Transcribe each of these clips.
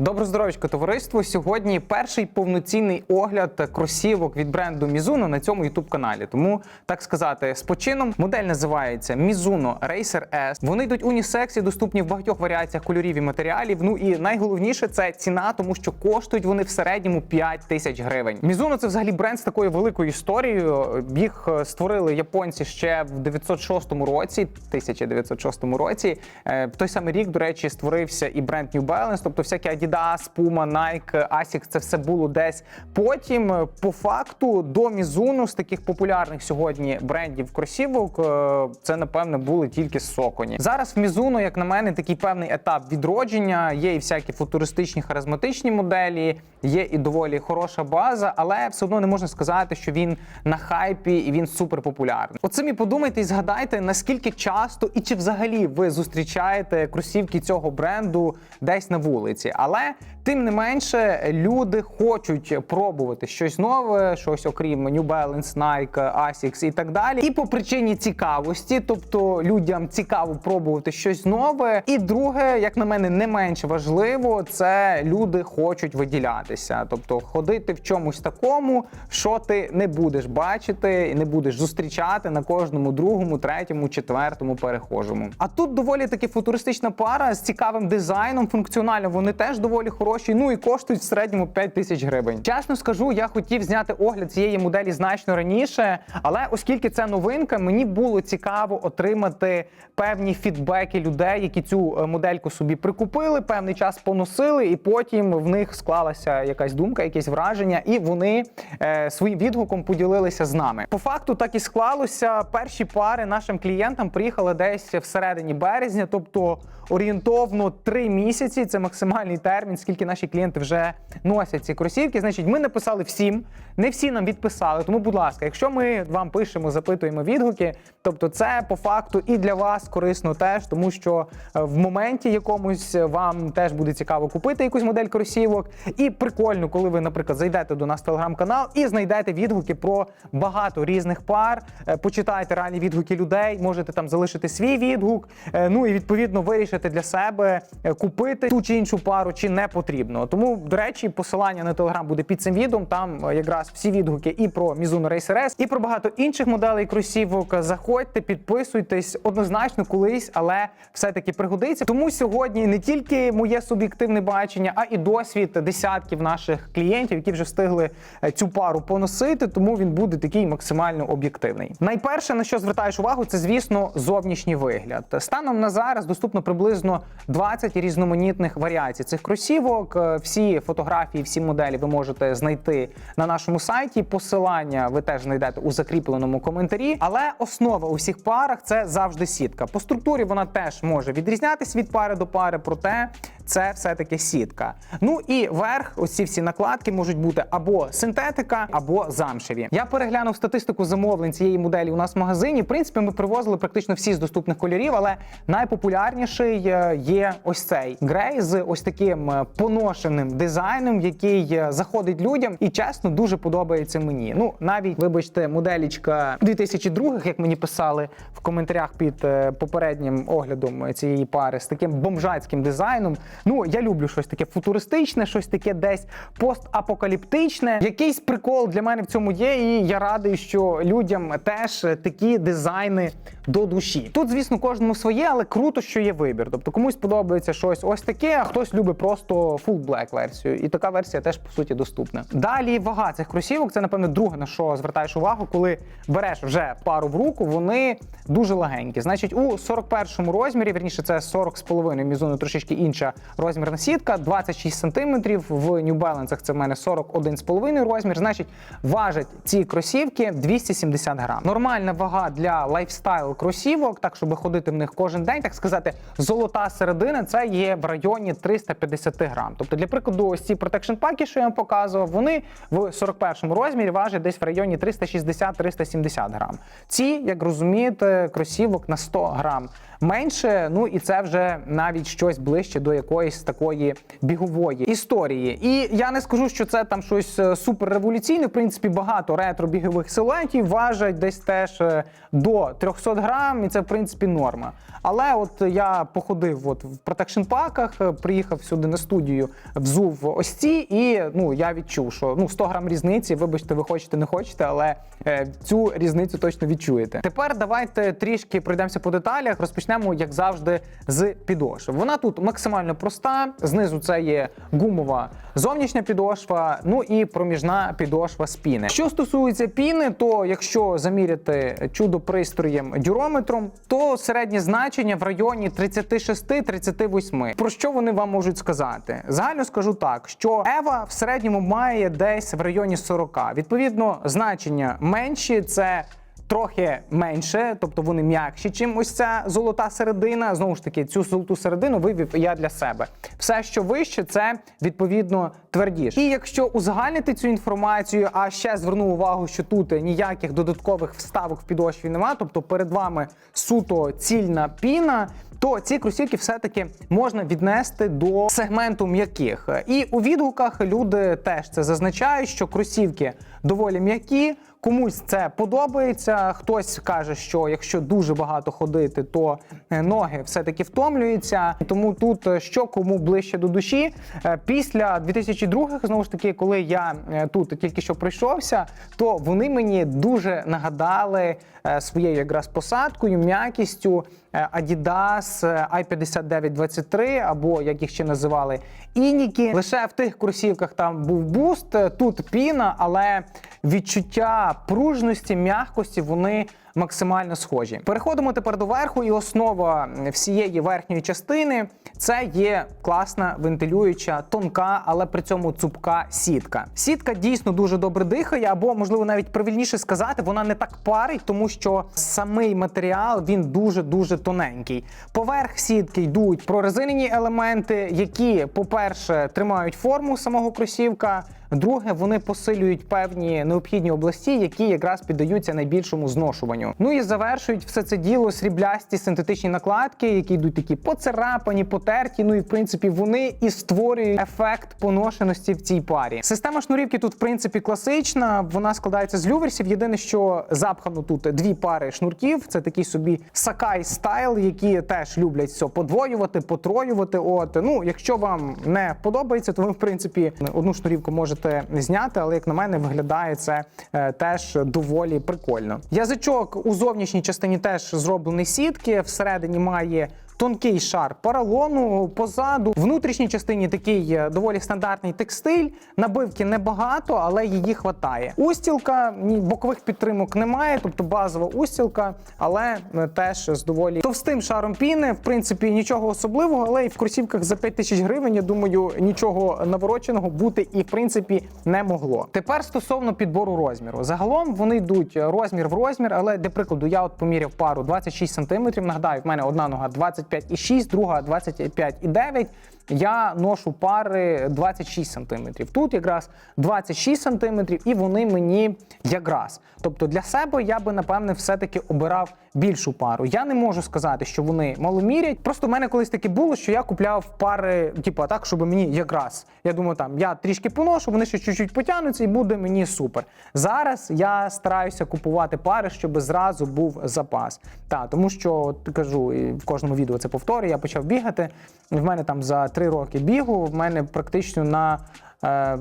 Добро здоров'ячко, товариство. Сьогодні перший повноцінний огляд кросівок від бренду Mizuno на цьому youtube каналі. Тому так сказати, з почином модель називається Mizuno Racer S. Вони йдуть унісексі, доступні в багатьох варіаціях кольорів і матеріалів. Ну і найголовніше це ціна, тому що коштують вони в середньому 5 тисяч гривень. Mizuno – це взагалі бренд з такою великою історією. Їх е, створили японці ще в 906 році, 1906 році. Е, В той самий рік, до речі, створився і бренд New Balance, тобто всякі Adidas, Puma, Nike, Asics, це все було десь потім. Е, По факту до Mizuno з таких популярних сьогодні брендів кросівок е, це напевне були тільки Соконі. Зараз в Mizuno, як на мене, такий певний етап відродження. Є і всякі футуристичні харизматичні моделі, є і доволі хороша база, але все одно не можна сказати, що він на хайпі і він супер популярний. От самі подумайте і згадайте, наскільки часто і чи взагалі ви зустрічаєте кросівки цього бренду десь на вулиці. Але тим не менше люди хочуть пробувати щось нове, щось окрім New Balance, Nike, Asics і так далі. І по причині цікавості, тобто людям цікаво пробувати щось нове. І друге, як на мене, не менш важливо, це люди хочуть виділятися, тобто ходити в чомусь такому, що ти не будеш бачити і не будеш зустрічати на кожному другому, третьому, четвертому перехожому. А тут доволі таки футуристична пара з цікавим дизайном. Функціонально вони теж доволі хороші. Ну і коштують в середньому 5 тисяч гривень. Чесно скажу, я хотів зняти огляд цієї моделі значно раніше, але оскільки це новинка, мені було цікаво отримати певні фідбеки людей, які цю е, модельку собі прикупили, певний час поносили, і потім в них склалася якась думка, якесь враження, і вони е, своїм відгуком поділилися з нами. По факту так і склалося. Перші пари нашим клієнтам приїхали десь всередині березня, тобто орієнтовно три місяці. Це максимальний термін, скільки наші клієнти вже носять ці кросівки. Значить, ми написали всім, не всі нам відписали. Тому, будь ласка, якщо ми вам пишемо, запитуємо відгуки, тобто це по факту і для вас корисно теж, тому що е, в моменті якомусь вам теж буде цікаво купити якусь модель кросівок. І прикольно, коли ви, наприклад, зайдете до нас в телеграм-канал і знайдете відгуки про багато різних пар, е, почитаєте реальні відгуки людей, можете там залишити свій відгук. е, Ну і відповідно вирішити для себе е, купити ту чи іншу пару, чи не потрібно. Тому, до речі, посилання на телеграм буде під цим відео. Там е, якраз всі відгуки і про Mizuno Racer S, і про багато інших моделей кросівок. Заходьте, підписуйтесь однозначно колись, але все-таки пригодиться. Тому сьогодні не тільки моє суб'єктивне бачення, а і досвід десятків наших клієнтів, які вже встигли е, цю пару поносити. Тому він буде такий максимально об'єктивний. Найперше на що звертаєш увагу, це звісно зовнішній вигляд. Станом на зараз доступно приблизно 20 різноманітних варіацій цих кросівок. Е, Всі фотографії, всі моделі ви можете знайти на нашому сайті. Посилання ви теж знайдете у закріпленому коментарі. Але основа у всіх парах це завжди сітка. По структурі вона теж може відрізнятися від пари до пари, проте це все-таки сітка. Ну і верх, ось ці всі накладки можуть бути або синтетика, або замшеві. Я переглянув статистику замовлень цієї моделі у нас в магазині. В принципі, ми привозили практично всі з доступних кольорів, але найпопулярніший е, є ось цей грей з ось таким е, поношеним дизайном, який е, заходить людям і чесно дуже подобається мені. Ну навіть вибачте, моделічка 2002, як мені писали в коментарях під попереднім оглядом цієї пари з таким бомжацьким дизайном. Ну я люблю щось таке футуристичне, щось таке десь постапокаліптичне. Якийсь прикол для мене в цьому є, і я радий, що людям теж такі дизайни до душі. Тут, звісно, кожному своє, але круто, що є вибір. Тобто комусь подобається щось ось таке, а хтось любить просто full black версію. І така версія теж по суті доступна. Далі вага цих кросівок це напевно друге на що звертаєш увагу, коли береш вже пару в руку, вони дуже легенькі. Значить, у 41 розмірі, верніше, це 40 з половиною мізуну, трошечки інша розмірна сітка, 26 сантиметрів. В New Balance це в мене 41 з половиною розмір. Значить, важать ці кросівки 270 грам. Нормальна вага для лайфстайл кросівок, так щоб ходити в них кожен день, так сказати, золота середина це є в районі 350 грам. Тобто, для прикладу, ось ці protection паки, що я вам показував, вони в 41 розмірі важать десь в районі 360-370 грам. Ці, як розумієте, кросівок на 100 грам менше. Ну і це вже навіть щось ближче до якоїсь такої бігової історії. І я не скажу, що це там щось е, суперреволюційне. В принципі, багато ретро-бігових силуетів важать десь теж е, до 300 грам, і це в принципі норма. Але от я походив от в протекшн паках, е, приїхав сюди на студію, взув ось ці, і ну я відчув, що ну 100 грам різниці, вибачте, ви хочете, не хочете, але е, цю різницю точно відчуєте. Тепер давайте трішки пройдемося по деталях. Розпочнемо, як завжди, з підошв. Вона тут максимально проста. Знизу це є гумова зовнішня підошва, ну і проміжна підошва з піни. Що стосується піни, то якщо заміряти чудо пристроєм дюрометром, то середнє значення в районі 36-38. Про що вони вам можуть сказати? Загально скажу так, що Ева в середньому має десь в районі 40. Відповідно, значення менші це. Трохи менше, тобто вони м'якші, чим ось ця золота середина. Знову ж таки, цю золоту середину вивів я для себе. Все, що вище, це відповідно твердіше. І якщо узагальнити цю інформацію, а ще зверну увагу, що тут ніяких додаткових вставок в підошві немає, тобто перед вами суто цільна піна. То ці кросівки все-таки можна віднести до сегменту м'яких. І у відгуках люди теж це зазначають, що кросівки доволі м'які. Комусь це подобається. Хтось каже, що якщо дуже багато ходити, то е, ноги все-таки втомлюються. Тому тут е, що кому ближче до душі. Е, Після 2002 знову ж таки, коли я тут тільки що пройшовся, то вони мені дуже нагадали своєю якраз посадкою, м'якістю Adidas е, i5923, або як їх ще називали, Ініки. Лише в тих кросівках там був буст, тут піна, але відчуття пружності, м'якості вони максимально схожі. Переходимо тепер до верху, і основа всієї верхньої частини це є класна вентилююча, тонка, але при цьому цупка сітка. Сітка дійсно дуже добре дихає, або можливо навіть правильніше сказати, вона не так парить, тому що самий матеріал він дуже дуже тоненький. Поверх сітки йдуть прорезинені елементи, які, по-перше, тримають форму самого кросівка. Друге, вони посилюють певні необхідні області, які якраз піддаються найбільшому зношуванню. Ну і завершують все це діло сріблясті синтетичні накладки, які йдуть такі поцарапані, потерті. Ну і в принципі вони і створюють ефект поношеності в цій парі. Система шнурівки тут в принципі класична. Вона складається з люверсів. Єдине, що запхано тут дві пари шнурків. Це такий собі сакай стайл, які теж люблять все подвоювати, потроювати. От ну, якщо вам не подобається, то ви в принципі одну шнурівку можете зняти, але як на мене виглядає це е, теж доволі прикольно. Язичок у зовнішній частині теж зроблені сітки. Всередині має тонкий шар поролону позаду. В внутрішній частині такий е, доволі стандартний текстиль. Набивки небагато, але її хватає. Устілка бокових підтримок немає, тобто базова устілка, але е, теж з доволі товстим шаром піни. В принципі, нічого особливого, але і в кросівках за 5 тисяч гривень, я думаю, нічого навороченого бути і в принципі не могло. Тепер стосовно підбору розміру. Загалом вони йдуть розмір в розмір, але для прикладу, я от поміряв пару 26 см. Нагадаю, в мене одна нога 25,6, друга 25,9. Я ношу пари 26 см. Тут якраз 26 см, і вони мені якраз. Тобто для себе я би напевне все-таки обирав більшу пару. Я не можу сказати, що вони маломірять. Просто в мене колись таке було, що я купляв пари, типу, так, щоб мені якраз. Я думаю, там я трішки поношу, вони ще чуть-чуть потягнуться, і буде мені супер. Зараз я стараюся купувати пари, щоб зразу був запас. Та, тому що кажу, і в кожному відео це повторюю, я почав бігати. В мене там за три роки бігу, в мене практично на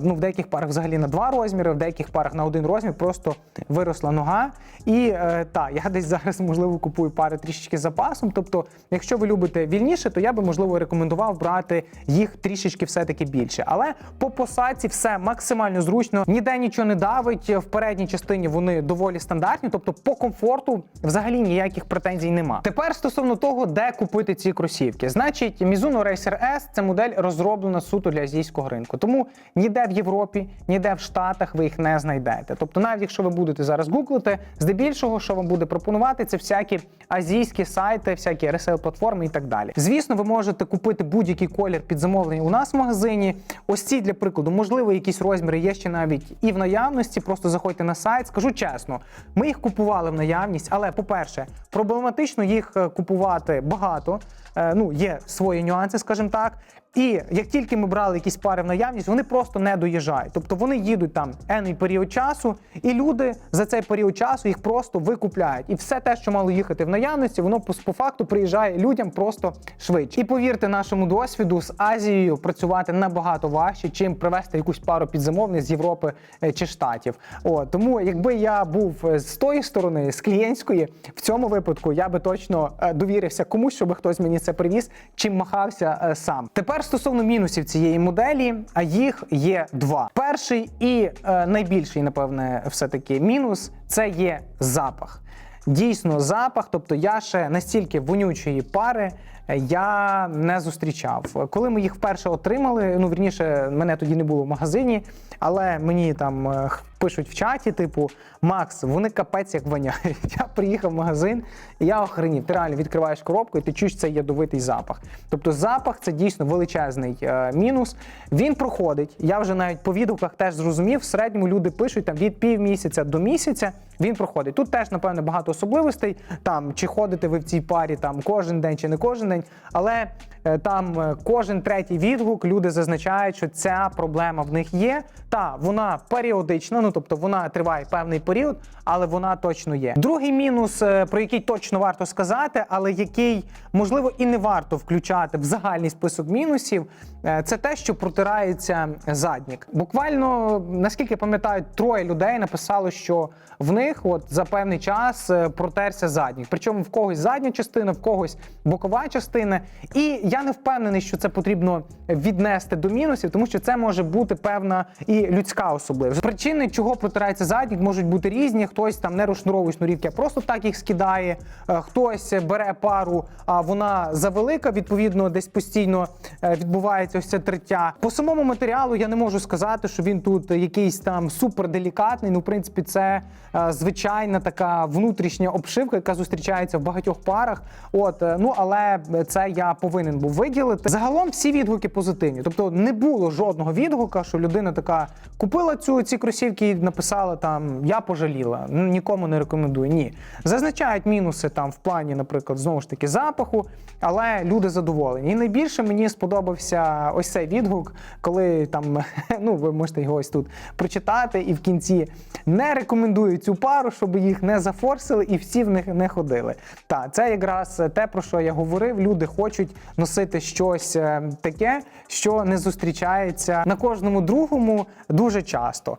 ну, в деяких парах взагалі на два розміри, в деяких парах на один розмір просто виросла нога. І е, та, я десь зараз, можливо, купую пари трішечки з запасом. Тобто, якщо ви любите вільніше, то я би, можливо, рекомендував брати їх трішечки все-таки більше. Але по посадці все максимально зручно, ніде нічого не давить. В передній частині вони доволі стандартні, тобто по комфорту взагалі ніяких претензій нема. Тепер стосовно того, де купити ці кросівки. Значить, Mizuno Racer S – це модель розроблена суто для азійського ринку. Тому ніде в Європі, ніде в Штатах ви їх не знайдете. Тобто, навіть якщо ви будете зараз гуглити, здебільшого, що вам буде пропонувати, це всякі азійські сайти, всякі ресейл-платформи і так далі. Звісно, ви можете купити будь-який колір під замовлення у нас в магазині. Ось ці для прикладу, можливо, якісь розміри є ще навіть і в наявності. Просто заходьте на сайт. Скажу чесно, ми їх купували в наявність, але по-перше, проблематично їх е, купувати багато. Е, Ну, є свої нюанси, скажімо так. І як тільки ми брали якісь пари в наявність, вони просто не доїжджають. Тобто вони їдуть там енний період часу, і люди за цей період часу їх просто викупляють. І все те, що мало їхати в наявності, воно по, факту приїжджає людям просто швидше. І повірте нашому досвіду з Азією працювати набагато важче, чим привезти якусь пару підзамовних з Європи е, чи Штатів. О, тому, якби я був е, з тої сторони, з клієнтської, в цьому випадку я би точно е, довірився комусь, щоб хтось мені це привіз, чим махався сам. Тепер стосовно мінусів цієї моделі, а їх є два. Перший і е, найбільший, напевне, все-таки мінус це є запах. Дійсно, запах, тобто я ще настільки вонючої пари е, я не зустрічав. Коли ми їх вперше отримали, ну вірніше, мене тоді не було в магазині, але мені там е, пишуть в чаті, типу, Макс, вони капець як воняють. Я приїхав в магазин, і я охренів. Ти реально відкриваєш коробку, і ти чуєш цей ядовитий запах. Тобто запах це дійсно величезний е, мінус. Він проходить. Я вже навіть по відгуках теж зрозумів. В середньому люди пишуть там від півмісяця до місяця. Він проходить. Тут теж, напевно, багато особливостей. Там чи ходите ви в цій парі там кожен день чи не кожен день, але е, там е, кожен третій відгук люди зазначають, що ця проблема в них є. Та вона періодична, ну тобто вона триває певний період, але вона точно є. Другий мінус, е, про який точно варто сказати, але який можливо і не варто включати в загальний список мінусів, е, це те, що протирається заднік. Буквально, наскільки пам'ятаю, троє людей написали, що в них от за певний час е, протерся заднік. Причому в когось задня частина, в когось бокова частина. І я не впевнений, що це потрібно віднести до мінусів, тому що це може бути певна і людська особливість. Причини, чого протирається заднік, можуть бути різні. Хтось там не розшнуровує шнурівки, а просто так їх скидає. Е, Хтось бере пару, а вона завелика, відповідно, десь постійно е, відбувається ось це триття. По самому матеріалу я не можу сказати, що він тут якийсь там суперделікатний. Ну, в принципі, це е, звичайна така внутрішня обшивка, яка зустрічається в багатьох парах. От ну але це я повинен був виділити. Загалом всі відгуки позитивні. Тобто не було жодного відгука, що людина така купила цю ці кросівки написала там Я пожаліла, нікому не рекомендую. Ні, зазначають мінуси там в плані, наприклад, знову ж таки запаху, але люди задоволені. І найбільше мені сподобався ось цей відгук, коли там ну ви можете його ось тут прочитати, і в кінці не рекомендую цю пару, щоб їх не зафорсили і всі в них не ходили. Так, це якраз те, про що я говорив. Люди хочуть носити щось е, таке, що не зустрічається на кожному другому дуже часто.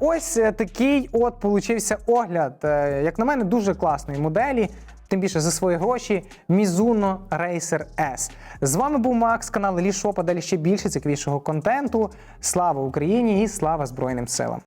Ось е, такий от получився огляд, е, як на мене, дуже класної моделі. Тим більше за свої гроші Mizuno Racer S. З вами був Макс, канал Лішопа. Далі ще більше цікавішого контенту. Слава Україні і слава Збройним силам!